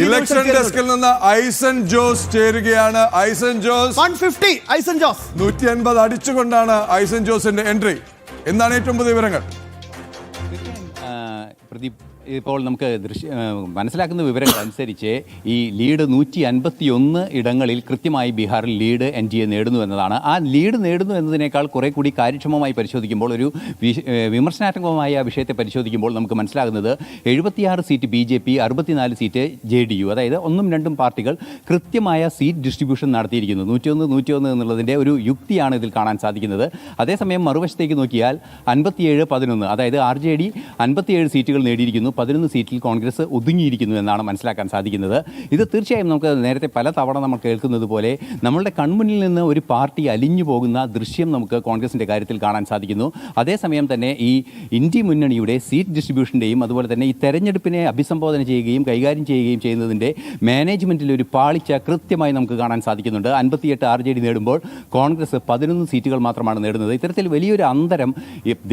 Election ഡെസ്കിൽ നിന്ന് ഐസൻ ജോസ് ചേരുകയാണ്. Aizen Jose one fifty Aizen Jose. നൂറ്റി അൻപത് അടിച്ചുകൊണ്ടാണ് ഐസൻ ജോസിന്റെ എൻട്രി. എന്താണ് ഏറ്റവും പുതിയ വിവരങ്ങൾ? പ്രദീപ് ഇപ്പോൾ നമുക്ക് ദൃശ്യ മനസ്സിലാക്കുന്ന വിവരങ്ങൾ അനുസരിച്ച് ഈ ലീഡ് നൂറ്റി അൻപത്തി ഒന്ന് ഇടങ്ങളിൽ കൃത്യമായി ബീഹാറിൽ ലീഡ് എൻ ഡി എ നേടുന്നു എന്നതാണ്. ആ ലീഡ് നേടുന്നു എന്നതിനേക്കാൾ കുറെ കൂടി കാര്യക്ഷമമായി പരിശോധിക്കുമ്പോൾ ഒരു വിമർശനാത്മകമായ വിഷയത്തെ പരിശോധിക്കുമ്പോൾ നമുക്ക് മനസ്സിലാകുന്നത് എഴുപത്തിയാറ് സീറ്റ് ബി ജെ പി അറുപത്തിനാല് സീറ്റ് ജെ ഡി യു. അതായത് ഒന്നും രണ്ടും പാർട്ടികൾ കൃത്യമായ സീറ്റ് ഡിസ്ട്രിബ്യൂഷൻ നടത്തിയിരിക്കുന്നു. നൂറ്റിയൊന്ന് നൂറ്റിയൊന്ന് എന്നുള്ളതിന്റെ ഒരു യുക്തിയാണ് ഇതിൽ കാണാൻ സാധിക്കുന്നത്. അതേസമയം മറുവശത്തേക്ക് നോക്കിയാൽ അൻപത്തിയേഴ് പതിനൊന്ന് അതായത് ആർ ജെ ഡി അൻപത്തിയേഴ് സീറ്റുകൾ നേടിയിരിക്കുന്നു. പതിനൊന്ന് സീറ്റിൽ കോൺഗ്രസ് ഒതുങ്ങിയിരിക്കുന്നു എന്നാണ് മനസ്സിലാക്കാൻ സാധിക്കുന്നത്. ഇത് തീർച്ചയായും നമുക്ക് നേരത്തെ പല തവണ നമ്മൾ കേൾക്കുന്നത് പോലെ നമ്മളുടെ കൺമുന്നിൽ നിന്ന് ഒരു പാർട്ടി അലിഞ്ഞു പോകുന്ന ദൃശ്യം നമുക്ക് കോൺഗ്രസിന്റെ കാര്യത്തിൽ കാണാൻ സാധിക്കുന്നു. അതേസമയം തന്നെ ഈ ഇന്ത്യ മുന്നണിയുടെ സീറ്റ് ഡിസ്ട്രിബ്യൂഷന്റെയും അതുപോലെ തന്നെ ഈ തെരഞ്ഞെടുപ്പിനെ അഭിസംബോധന ചെയ്യുകയും കൈകാര്യം ചെയ്യുകയും ചെയ്യുന്നതിന്റെ മാനേജ്മെന്റിൽ ഒരു പാളിച്ച കൃത്യമായി നമുക്ക് കാണാൻ സാധിക്കുന്നുണ്ട്. അൻപത്തിയെട്ട് ആർ ജെ ഡി നേടുമ്പോൾ കോൺഗ്രസ് പതിനൊന്ന് സീറ്റുകൾ മാത്രമാണ് നേടുന്നത്. ഇത്തരത്തിൽ വലിയൊരു അന്തരം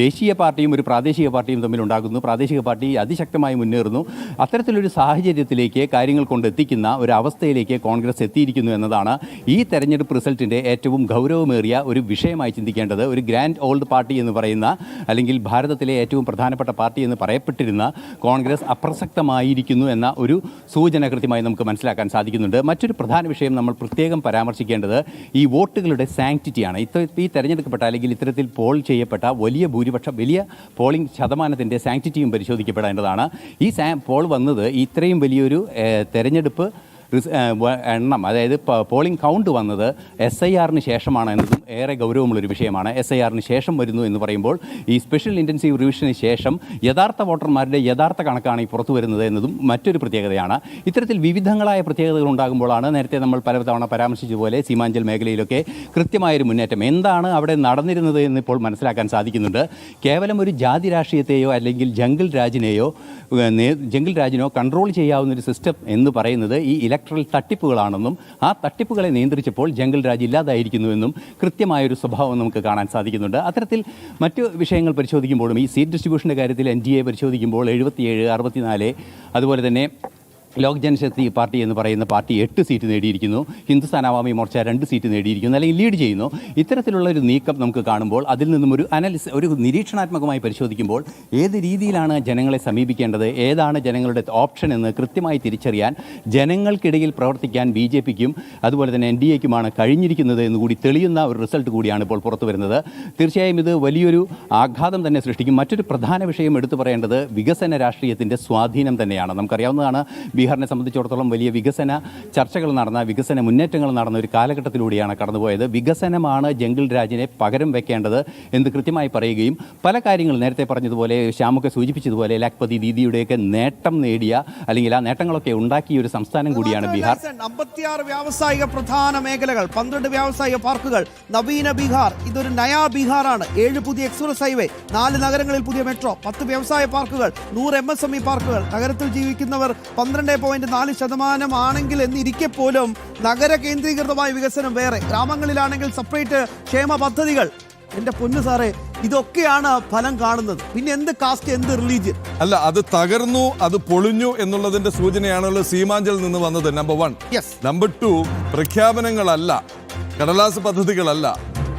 ദേശീയ പാർട്ടിയും ഒരു പ്രാദേശിക പാർട്ടിയും തമ്മിൽ ഉണ്ടാകുന്നു. പ്രാദേശിക പാർട്ടി അതിശക്തമായി മുന്നേറുന്നു. അത്തരത്തിലൊരു സാഹചര്യത്തിലേക്ക് കാര്യങ്ങൾ കൊണ്ടെത്തിക്കുന്ന ഒരു അവസ്ഥയിലേക്ക് കോൺഗ്രസ് എത്തിയിരിക്കുന്നു എന്നതാണ് ഈ തെരഞ്ഞെടുപ്പ് റിസൾട്ടിന്റെ ഏറ്റവും ഗൗരവമേറിയ ഒരു വിഷയമായി ചിന്തിക്കേണ്ടത്. ഒരു ഗ്രാൻഡ് ഓൾഡ് പാർട്ടി എന്ന് പറയുന്ന അല്ലെങ്കിൽ ഭാരതത്തിലെ ഏറ്റവും പ്രധാനപ്പെട്ട പാർട്ടി എന്ന് പറയപ്പെട്ടിരുന്ന കോൺഗ്രസ് അപ്രസക്തമായിരിക്കുന്നു എന്ന ഒരു സൂചന കൃത്യമായി നമുക്ക് മനസ്സിലാക്കാൻ സാധിക്കുന്നുണ്ട്. മറ്റൊരു പ്രധാന വിഷയം നമ്മൾ പ്രത്യേകം പരാമർശിക്കേണ്ടത് ഈ വോട്ടുകളുടെ സാങ്ക്ടിറ്റിയാണ് ഇത്ത ഈ തെരഞ്ഞെടുക്കപ്പെട്ട അല്ലെങ്കിൽ ഇത്തരത്തിൽ പോൾ ചെയ്യപ്പെട്ട വലിയ ഭൂരിപക്ഷം വലിയ പോളിംഗ് ശതമാനത്തിന്റെ സാങ്ക്ടിറ്റിയും പരിശോധിക്കപ്പെടേണ്ടതാണ്. ഈ സാ പോൾ വന്നത് ഇത്രയും വലിയൊരു തെരഞ്ഞെടുപ്പ് എണ്ണം അതായത് പോളിംഗ് കൗണ്ട് വന്നത് എസ് ഐ ആറിന് ശേഷമാണ് എന്നതും ഏറെ ഗൗരവമുള്ളൊരു വിഷയമാണ്. എസ് ഐ ആറിന് ശേഷം വരുന്നു എന്ന് പറയുമ്പോൾ ഈ സ്പെഷ്യൽ ഇന്റൻസീവ് റിവിഷന് ശേഷം യഥാർത്ഥ വോട്ടർമാരുടെ യഥാർത്ഥ കണക്കാണ് ഈ പുറത്തു വരുന്നത് എന്നതും മറ്റൊരു പ്രത്യേകതയാണ്. ഇത്തരത്തിൽ വിവിധങ്ങളായ പ്രത്യേകതകൾ ഉണ്ടാകുമ്പോഴാണ് നേരത്തെ നമ്മൾ പലതവണ പരാമർശിച്ചതുപോലെ സീമാഞ്ചൽ മേഖലയിലൊക്കെ കൃത്യമായൊരു മുന്നേറ്റം. എന്താണ് അവിടെ നടന്നിരുന്നത് എന്ന് ഇപ്പോൾ മനസ്സിലാക്കാൻ സാധിക്കുന്നുണ്ട്. കേവലം ഒരു ജാതി രാഷ്ട്രീയത്തെയോ അല്ലെങ്കിൽ ജംഗിൾ രാജിനെയോ ജംഗിൾ രാജിനോ കൺട്രോൾ ചെയ്യാവുന്ന ഒരു സിസ്റ്റം എന്ന് പറയുന്നത് ഈ ഇലക്ട്രൽ തട്ടിപ്പുകളാണെന്നും ആ തട്ടിപ്പുകളെ നിയന്ത്രിച്ചപ്പോൾ ജംഗിൾ രാജ് ഇല്ലാതായിരിക്കുന്നുവെന്നും കൃത്യമായൊരു സ്വഭാവം നമുക്ക് കാണാൻ സാധിക്കുന്നുണ്ട്. അത്തരത്തിൽ മറ്റു വിഷയങ്ങൾ പരിശോധിക്കുമ്പോഴും ഈ സീറ്റ് ഡിസ്ട്രിബ്യൂഷന്റെ കാര്യത്തിൽ എൻ ഡി എ പരിശോധിക്കുമ്പോൾ എഴുപത്തിയേഴ് അറുപത്തിനാല് അതുപോലെ തന്നെ ലോക് ജനശക്തി പാർട്ടി എന്ന് പറയുന്ന പാർട്ടി എട്ട് സീറ്റ് നേടിയിരിക്കുന്നു. ഹിന്ദുസ്ഥാൻ അവാമി മോർച്ച രണ്ട് സീറ്റ് നേടിയിരിക്കുന്നു. അല്ലെങ്കിൽ ലീഡ് ചെയ്യുന്നു. ഇത്തരത്തിലുള്ള ഒരു നീക്കം നമുക്ക് കാണുമ്പോൾ അതിൽ നിന്നും ഒരു അനലിസ് ഒരു നിരീക്ഷണാത്മകമായി പരിശോധിക്കുമ്പോൾ ഏത് രീതിയിലാണ് ജനങ്ങളെ സമീപിക്കേണ്ടത്? ഏതാണ് ജനങ്ങളുടെ ഓപ്ഷൻ എന്ന് കൃത്യമായി തിരിച്ചറിയാൻ ജനങ്ങൾക്കിടയിൽ പ്രവർത്തിക്കാൻ ബി ജെ പിക്കും അതുപോലെ തന്നെ എൻ ഡി എക്കുമാണ് കഴിഞ്ഞിരിക്കുന്നത് എന്നുകൂടി തെളിയുന്ന ഒരു റിസൾട്ട് കൂടിയാണ് ഇപ്പോൾ പുറത്തു വരുന്നത്. തീർച്ചയായും ഇത് വലിയൊരു ആഘാതം തന്നെ സൃഷ്ടിക്കും. മറ്റൊരു പ്രധാന വിഷയം എടുത്തു പറയേണ്ടത് വികസന രാഷ്ട്രീയത്തിന്റെ സ്വാധീനം തന്നെയാണ്. നമുക്കറിയാവുന്നതാണ് ബീഹാറിനെ സംബന്ധിച്ചിടത്തോളം വലിയ വികസന ചർച്ചകൾ നടന്ന വികസന മുന്നേറ്റങ്ങൾ നടന്ന ഒരു കാലഘട്ടത്തിലൂടെയാണ് കടന്നുപോയത്. വികസനമാണ് ജംഗിൾ രാജിനെ പകരം വെക്കേണ്ടത് എന്ന് കൃത്യമായി പറയുകയും പല കാര്യങ്ങൾ നേരത്തെ പറഞ്ഞതുപോലെ ശ്യാമൊക്കെ സൂചിപ്പിച്ചതുപോലെ ലാഖ്പതി ദീദിയുടെയൊക്കെ നേട്ടം നേടിയ അല്ലെങ്കിൽ ആ നേട്ടങ്ങളൊക്കെ ഉണ്ടാക്കിയ ഒരു സംസ്ഥാനം കൂടിയാണ് ബീഹാർ. അമ്പത്തിയാറ് വ്യാവസായിക പ്രധാന മേഖലകൾ പന്ത്രണ്ട് വ്യാവസായിക പാർക്കുകൾ നവീന ബീഹാർ. ഇതൊരു നയാ ബീഹാറാണ്. ഏഴ് പുതിയ എക്സ്പ്രസ് ഹൈവേ നാല് നഗരങ്ങളിൽ പുതിയ മെട്രോ പത്ത് വ്യവസായ പാർക്കുകൾ നൂറ് എം എസ് എം ഇ പാർക്കുകൾ. നഗരത്തിൽ ജീവിക്കുന്നവർ പന്ത്രണ്ട് പോയിന്റ് നാല് ശതമാനമാണെങ്കിൽ എന്നിരിക്കെ പോലും നഗര കേന്ദ്രീകൃതമായ വികസനം വേറെ. ഗ്രാമങ്ങളിലാണെങ്കിൽ സെപ്പറേറ്റ് ക്ഷേമ പദ്ധതികൾ. എന്റെ പൊന്നു സാറേ ഇതൊക്കെയാണ് ഫലം കാണുന്നത്. പിന്നെ എന്ത് കാസ്റ്റ് എന്ത് റിലീജിയൻ അല്ല അത് തകർന്നു അത് പൊളിഞ്ഞു എന്നുള്ളതിന്റെ സൂചനയാണല്ലോ സീമാഞ്ചൽ നിന്ന് വന്നത് നമ്പർ വൺ നമ്പർ ടു പ്രഖ്യാപനങ്ങളല്ല കടലാസ് പദ്ധതികളല്ല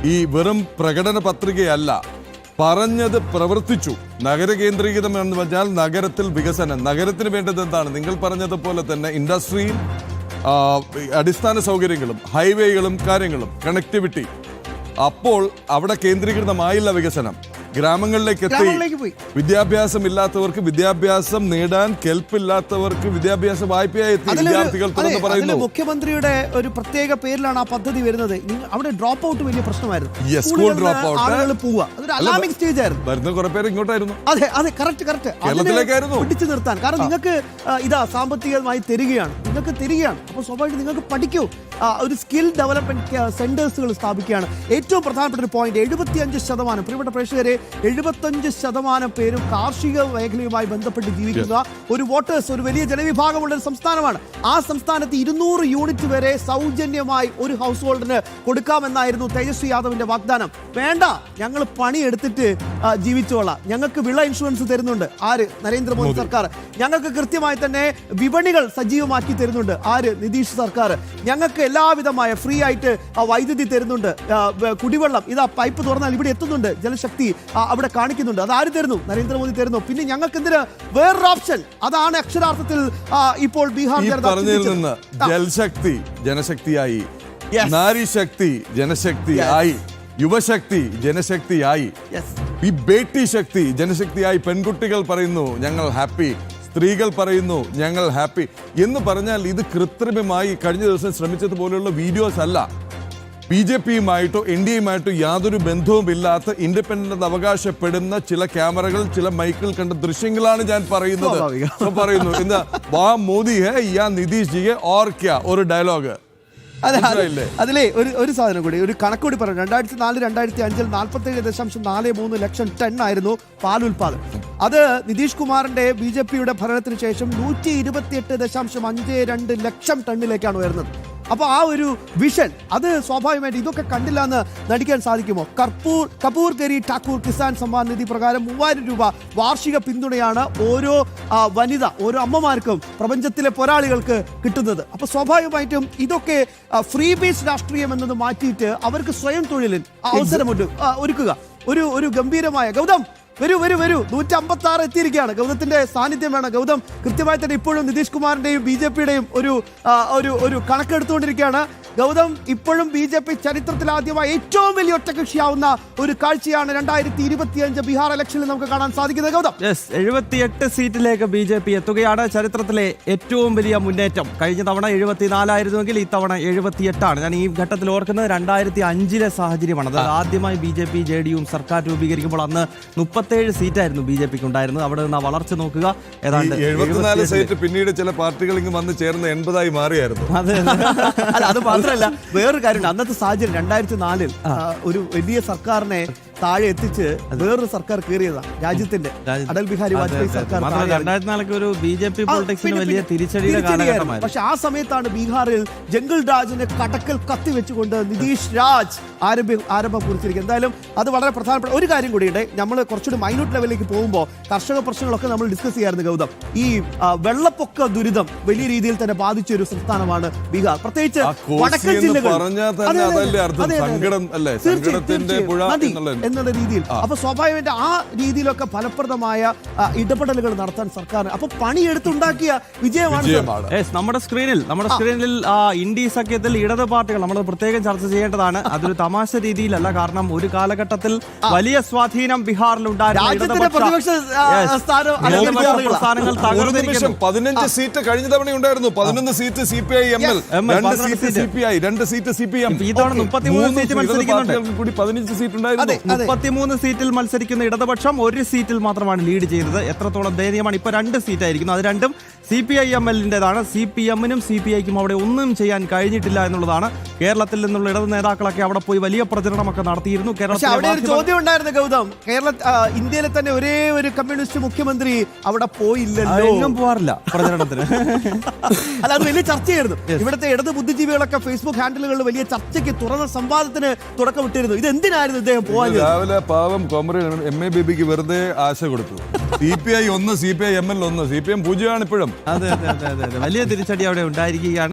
ഈ വെറും പ്രകടന പത്രികയല്ല പറഞ്ഞത് പ്രവർത്തിച്ചു. നഗര കേന്ദ്രീകൃതം എന്ന് പറഞ്ഞാൽ നഗരത്തിൽ വികസനം. നഗരത്തിന് വേണ്ടത് എന്താണ്? നിങ്ങൾ പറഞ്ഞതുപോലെ തന്നെ ഇൻഡസ്ട്രിയും അടിസ്ഥാന സൗകര്യങ്ങളും ഹൈവേകളും കാര്യങ്ങളും കണക്ടിവിറ്റി അപ്പോൾ അവിടെ കേന്ദ്രീകൃതമായില്ല വികസനം. ഗ്രാമങ്ങളിലേക്ക് എത്തി. വിദ്യാഭ്യാസം ഇല്ലാത്തവർക്ക് വിദ്യാഭ്യാസം നേടാൻ കെൽപ്പില്ലാത്തവർക്ക് വിദ്യാഭ്യാസ വായ്പയായി എത്തി. വിദ്യാർത്ഥികൾ തുറന്ന് പറയുന്നു. മുഖ്യമന്ത്രിയുടെ ഒരു പ്രത്യേക പേരിലാണ് ആ പദ്ധതി വരുന്നത്. അവിടെ ഡ്രോപ്പ് ഔട്ട് വലിയ പ്രശ്നമായിരുന്നു. സ്കൂൾ ഡ്രോപ്പ് സ്കൂളുകളിൽ drop out. ആളുകൾ പോവുക. അതൊരു അല്ല, അലാമിക് സ്റ്റേജ് ആയിരുന്നു. വരുന്ന കുറെ പേര് ഇങ്ങോട്ടായിരുന്നു. അതെ അതെ കറക്റ്റ് കറക്റ്റ് കേരളത്തിലേക്കായിരുന്നു. പിടിച്ചു നിർത്താൻ. കാരണം നിങ്ങൾക്ക് ഇതാ സാമ്പത്തികമായി തരികയാണ്. നിങ്ങൾക്ക് തരികയാണ്. അപ്പോൾ സ്വാഭാവികം നിങ്ങൾക്ക് പഠിക്കൂ. ഒരു സ്കിൽ ഡെവലപ്മെന്റ് സെന്റേഴ്സുകൾ സ്ഥാപിക്കുകയാണ്. ഏറ്റവും പ്രധാനപ്പെട്ട ഒരു പോയിന്റ് എഴുപത്തിയഞ്ച് ശതമാനം. പ്രിയപ്പെട്ട പ്രേക്ഷകരെ എഴുപത്തഞ്ച് ശതമാനം പേരും കാർഷിക മേഖലയുമായി ബന്ധപ്പെട്ട് ജീവിക്കുന്ന ഒരു വോട്ടേഴ്സ് ഒരു വലിയ ജനവിഭാഗമുള്ള ഒരു സംസ്ഥാനമാണ്. ആ സംസ്ഥാനത്ത് ഇരുന്നൂറ് യൂണിറ്റ് വരെ സൗജന്യമായി ഒരു ഹൗസ് ഹോൾഡിന് കൊടുക്കാമെന്നായിരുന്നു തേജസ്വി യാദവിന്റെ വാഗ്ദാനം. വേണ്ട ഞങ്ങൾ പണിയെടുത്തിട്ട് ജീവിച്ചോളാം. ഞങ്ങൾക്ക് വിള ഇൻഷുറൻസ് തരുന്നുണ്ട്. ആര്? നരേന്ദ്രമോദി സർക്കാർ. ഞങ്ങൾക്ക് കൃത്യമായി തന്നെ വിപണികൾ സജീവമാക്കി തരുന്നുണ്ട്. ആര്? നിതീഷ് സർക്കാർ. ഞങ്ങൾക്ക് എല്ലാവിധമായ ഫ്രീ ആയിട്ട് വൈദ്യുതി തരുന്നുണ്ട്. കുടിവെള്ളം. ഇതാ പൈപ്പ് തുറന്നാൽ ഇവിടെ എത്തുന്നുണ്ട് ജലശക്തി. അവിടെ കാണിക്കുന്നുണ്ട്. അത് ആര് തരുന്നു? നരേന്ദ്രമോദി തരുന്നു. പിന്നെ ഞങ്ങൾക്ക് എന്തിന് വേറൊരു ഓപ്ഷൻ. അതാണ് അക്ഷരാർത്ഥത്തിൽ ഇപ്പോൾ ബീഹാർ പറഞ്ഞതിൽ നിന്ന് ജൽശക്തി ജനശക്തിയായി. യുവശക്തി ജനശക്തിയായി. ഈ ബേട്ടി ശക്തി ജനശക്തിയായി പെൺകുട്ടികൾ പറയുന്നു ഞങ്ങൾ ഹാപ്പി. സ്ത്രീകൾ പറയുന്നു ഞങ്ങൾ ഹാപ്പി. എന്ന് പറഞ്ഞാൽ ഇത് കൃത്രിമമായി കഴിഞ്ഞ ദിവസം ശ്രമിച്ചതുപോലെയുള്ള വീഡിയോസ് അല്ല. ബി ജെ പിയുമായിട്ടോ എൻ ഡി എയുമായിട്ടോ യാതൊരു ബന്ധവുമില്ലാത്ത ഇൻഡിപെൻഡന്റ് അവകാശപ്പെടുന്ന ചില ക്യാമറകൾ ചില മൈക്കിൽ കണ്ട ദൃശ്യങ്ങളാണ് ഞാൻ പറയുന്നത്. പറയുന്നു എന്താ വാ മോദി ഹെ യാ നിതീഷ് ജിയെ ഓർ ക്യാ ഒരു ഡയലോഗ്. അതെ, അതിലെ ഒരു ഒരു സാധനം കൂടി ഒരു കണക്കൂടി പറഞ്ഞു. രണ്ടായിരത്തി നാല് രണ്ടായിരത്തി അഞ്ചിൽ നാൽപ്പത്തേഴ് ദശാംശം നാല് മൂന്ന് ലക്ഷം ടൺ ആയിരുന്നു പാൽ ഉൽപാദനം അത് നിതീഷ് കുമാറിന്റെ ബി ജെ പിയുടെ ഭരണത്തിന് ശേഷം നൂറ്റി ഇരുപത്തിയെട്ട് ദശാംശം അഞ്ച് രണ്ട് ലക്ഷം ടണ്ണിലേക്കാണ് ഉയർന്നത്. അപ്പൊ ആ ഒരു വിഷൻ അത് സ്വാഭാവികമായിട്ട് ഇതൊക്കെ കണ്ടില്ല എന്ന് നടിക്കാൻ സാധിക്കുമോ? കർപ്പൂർ കപൂർ കരി ഠാക്കൂർ കിസാൻ സമ്മാൻ നിധി പ്രകാരം മൂവായിരം രൂപ വാർഷിക പിന്തുണയാണ് ഓരോ വനിത ഓരോ അമ്മമാർക്കും പ്രപഞ്ചത്തിലെ പോരാളികൾക്ക് കിട്ടുന്നത്. അപ്പോൾ സ്വാഭാവികമായിട്ടും ഇതൊക്കെ ഫ്രീ ബേസ് രാഷ്ട്രീയം എന്നത് മാറ്റിയിട്ട് അവർക്ക് സ്വയം തൊഴിലിൽ അവസരമുണ്ട് ഒരുക്കുക. ഒരു ഒരു ഗംഭീരമായ ഗൗതം! വരൂ വരൂ വരൂ. നൂറ്റി അമ്പത്തി ആറ് എത്തിയിരിക്കുകയാണ്. ഗൗതത്തിന്റെ സാന്നിധ്യം വേണം. ഗൗതം കൃത്യമായി തന്നെ ഇപ്പോഴും നിതീഷ് കുമാറിന്റെയും ബി ജെ പിയുടെയും ഒരു ഒരു കണക്കെടുത്തുകൊണ്ടിരിക്കുകയാണ്. ഗൗതം ഇപ്പോഴും ബി ജെ പി ചരിത്രത്തിൽ ആദ്യമായി ഏറ്റവും വലിയ ഒറ്റകക്ഷിയാവുന്ന ഒരു കാഴ്ചയാണ് രണ്ടായിരത്തി ഇരുപത്തിയഞ്ച് ബീഹാർ ഇലക്ഷനിൽ നമുക്ക് കാണാൻ സാധിക്കുന്നത്. ഗൗതം. യെസ് എഴുപത്തിയെട്ട് സീറ്റിലേക്ക് ബി ജെ പി എത്തുകയാണ് ചരിത്രത്തിലെ ഏറ്റവും വലിയ മുന്നേറ്റം. കഴിഞ്ഞ തവണ എഴുപത്തിനാലായിരുന്നുവെങ്കിൽ ഇത്തവണ എഴുപത്തിയെട്ടാണ്. ഞാൻ ഈ ഘട്ടത്തിൽ ഓർക്കുന്നത് രണ്ടായിരത്തി അഞ്ചിലെ സാഹചര്യമാണ്. അതായത് ആദ്യമായി ബി ജെ പി ജെ ഡിയും സർക്കാർ രൂപീകരിക്കുമ്പോൾ അന്ന് മുപ്പത്തേഴ് സീറ്റായിരുന്നു ബി ജെ പിക്ക് ഉണ്ടായിരുന്നത് അവിടെ നിന്ന് വളർച്ച നോക്കുക. ഏതാണ്ട് എഴുപത്തിനാല് സീറ്റ് പിന്നീട് ചില പാർട്ടികൾ ഇങ്ങ് വന്ന് ചേർന്ന് എൺപതായി മാറിയായിരുന്നു. അതെ. അല്ല അത് മാത്രമല്ല വേറൊരു കാര്യമുണ്ട്. അന്നത്തെ സാഹചര്യം രണ്ടായിരത്തി നാലിൽ ഒരു വലിയ സർക്കാരിനെ താഴെ എത്തിച്ച് വേറൊരു സർക്കാർ കയറിയതാണ് രാജ്യത്തിന്റെ. രാജ്യത്ത്. അടൽ ബിഹാരി വാജ്പേയി. സർക്കാർ ഒരു ബി ജെ പി പൊളിറ്റിക്സിന് വലിയ തിരിച്ചടിയുടെ. പക്ഷെ ആ സമയത്താണ് ബീഹാറിൽ ജംഗിൾ രാജിനെ കടക്കൽ കത്തി വെച്ചുകൊണ്ട് നിതീഷ് രാജ് ആരംഭ ആരംഭം കുറിച്ചിരിക്കുന്നത്. എന്തായാലും അത് വളരെ പ്രധാനപ്പെട്ട ഒരു കാര്യം കൂടിയുണ്ട് നമ്മൾ കുറച്ചുകൂടി മൈന്യൂട്ട് ലെവലിലേക്ക് പോകുമ്പോൾ കർഷക പ്രശ്നങ്ങളൊക്കെ നമ്മൾ ഡിസ്കസ് ചെയ്യാറുണ്ട് ഗൗതം. ഈ വെള്ളപ്പൊക്ക ദുരിതം വലിയ രീതിയിൽ തന്നെ ബാധിച്ച ഒരു സംസ്ഥാനമാണ് ബീഹാർ. പ്രത്യേകിച്ച് വടക്കൻ ജില്ലകൾ. എന്നുള്ള രീതിയിൽ. അപ്പൊ സ്വാഭാവികമായിട്ട് ആ രീതിയിലൊക്കെ ഫലപ്രദമായ ഇടപെടലുകൾ നടത്താൻ സർക്കാർ. അപ്പൊ പണിയെടുത്തുണ്ടാക്കിയ വിജയമാണ്. നമ്മുടെ സ്ക്രീനിൽ നമ്മുടെ സ്ക്രീനിൽ ആ, ഇന്ത്യ സഖ്യത്തിൽ ഇടത് പാർട്ടികൾ നമ്മൾ പ്രത്യേകം ചർച്ച ചെയ്യേണ്ടതാണ്. അതൊരു തമാശ രീതിയിലല്ല കാരണം ഒരു കാലഘട്ടത്തിൽ വലിയ സ്വാധീനം ബീഹാറിൽ ഉണ്ടായിരുന്ന പതിനഞ്ച് സീറ്റ് കഴിഞ്ഞ തവണ ഉണ്ടായിരുന്നു. പതിനൊന്ന് seat C P I M L. രണ്ട് സീറ്റ് സി പി ഐ രണ്ട് സീറ്റ് സി പി എം. ഇതാണ് മുപ്പത്തിമൂന്ന് 33 സീറ്റ് മത്സരിക്കുന്നുണ്ട്. കൂടി പതിനഞ്ച് സീറ്റ് ഉണ്ടായിരുന്നു. മുപ്പത്തിമൂന്ന് സീറ്റിൽ മത്സരിക്കുന്ന ഇടതുപക്ഷം ഒരു സീറ്റിൽ മാത്രമാണ് ലീഡ് ചെയ്തത്. എത്രത്തോളം ദയനീയമാണ്? ഇപ്പൊ രണ്ട് സീറ്റായിരിക്കുന്നു. അത് രണ്ടും സി പി ഐ എം എല്ലിന്റെതാണ് സി പി എമ്മിനും സി പി ഐക്കും അവിടെ ഒന്നും ചെയ്യാൻ കഴിഞ്ഞിട്ടില്ല എന്നുള്ളതാണ്. കേരളത്തിൽ നിന്നുള്ള ഇടത് നേതാക്കളൊക്കെ അവിടെ പോയി വലിയ പ്രചരണമൊക്കെ നടത്തിയിരുന്നു. പക്ഷെ അവിടെ ഒരു ചോദ്യം ഉണ്ടായിരുന്നു ഗൗതം. കേരള ഇന്ത്യയിലെ തന്നെ ഒരേ ഒരു കമ്മ്യൂണിസ്റ്റ് മുഖ്യമന്ത്രി അവിടെ പോയില്ലല്ലോ. എങ്ങും പോവാറില്ല പ്രചരണത്തിന്. അല്ല അത് വലിയ ചർച്ചയായിരുന്നു. ഇവിടുത്തെ ഇടത് ബുദ്ധിജീവികളൊക്കെ ഫേസ്ബുക്ക് ഹാൻഡിലുകളിൽ വലിയ ചർച്ചയ്ക്ക് തുറന്ന സംവാദത്തിന് തുടക്കമിട്ടിരുന്നു ഇത് എന്തിനായിരുന്നു ഇദ്ദേഹം പോകാൻ രാവിലെ പാവം കോമ്രേഡ് എം എ ബി ബിക്ക് വെറുതെ ആശ കൊടുത്തു. സി പി ഐ ഒന്ന് C P I M L ഒന്ന്. സി പി എം പൂജ്യമാണ് ഇപ്പോഴും. അതെ അതെ അതെ അതെ വലിയ തിരിച്ചടി അവിടെ ഉണ്ടായിരിക്കുകയാണ്.